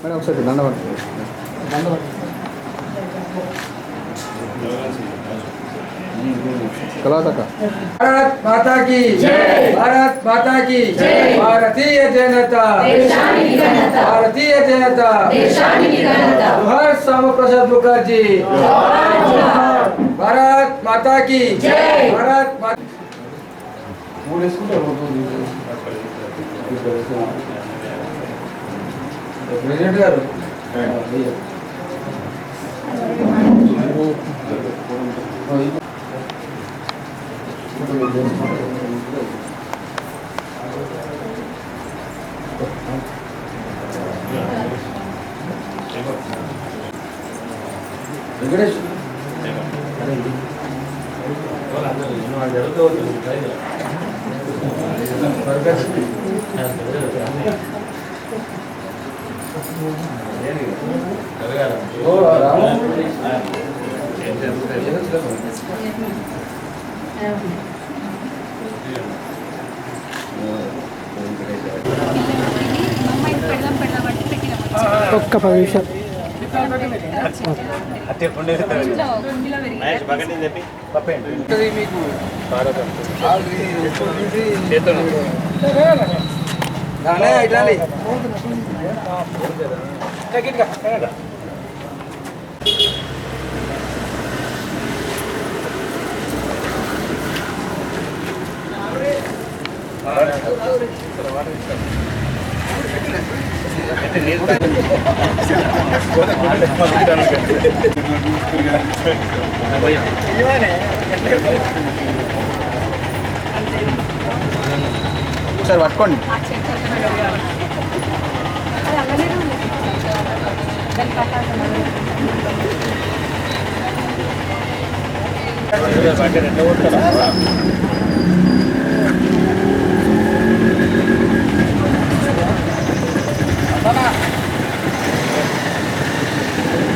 Madam ఒకసారి దండవండి కలాతక भारत माता की भारत माता की भारतीय जनता भारतीय जनता जोहर श्यामा प्रसाद मुखर्जी भारत माता की भारत माता ప్రెసిడెంట్ గారు. వెంకటేష్. ఓ రాము ఒక్క పది నిమిషం ఉంటది మీకు దానే ఇట్లాంటి ఒకసారి పట్టుకోండి.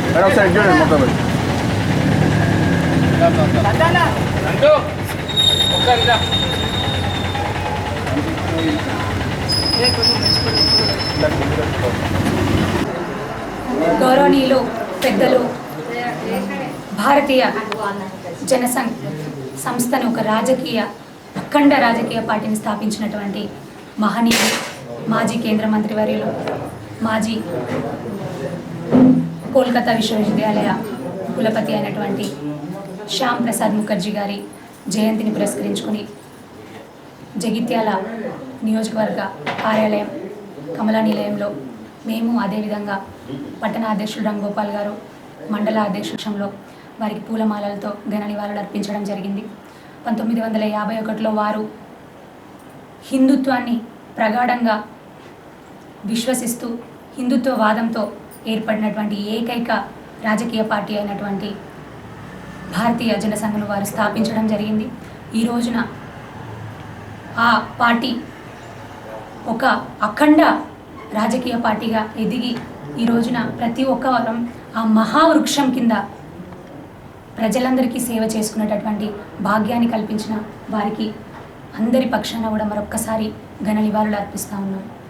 మేడం ఒకసారి ఇటు చూడండి మొత్తం పెట్టి. కాలనీలో పెద్దలు భారతీయ జనసంఘ్ సంస్థను ఒక రాజకీయ అఖండ రాజకీయ పార్టీని స్థాపించినటువంటి మహనీయులు మాజీ కేంద్ర మంత్రి వర్యులు మాజీ కోల్కతా విశ్వవిద్యాలయ కులపతి అయినటువంటి శ్యామ్ ప్రసాద్ ముఖర్జీ గారి జయంతిని పురస్కరించుకుని జగిత్యాల నియోజకవర్గ కార్యాలయం కమలా నిలయంలో మేము అదేవిధంగా పట్టణ అధ్యక్షుడు రాంగోపాల్ గారు మండల అధ్యక్షంలో వారికి పూలమాలలతో ఘన నివాళులు అర్పించడం జరిగింది. పంతొమ్మిది వందల యాభై ఒకటిలో వారు హిందుత్వాన్ని ప్రగాఢంగా విశ్వసిస్తూ హిందుత్వ వాదంతో ఏర్పడినటువంటి ఏకైక రాజకీయ పార్టీ అయినటువంటి భారతీయ జనసంఘను వారు స్థాపించడం జరిగింది. ఈ రోజున ఆ పార్టీ ఒక అఖండ రాజకీయ పార్టీగా ఎదిగి ఈ రోజున ప్రతి ఒక్క వారం ఆ మహావృక్షం కింద ప్రజలందరికీ సేవ చేసుకునేటటువంటి భాగ్యాన్ని కల్పించిన వారికి అందరి పక్షాన కూడా మరొక్కసారి ఘన నివాళులు అర్పిస్తా ఉన్నాం.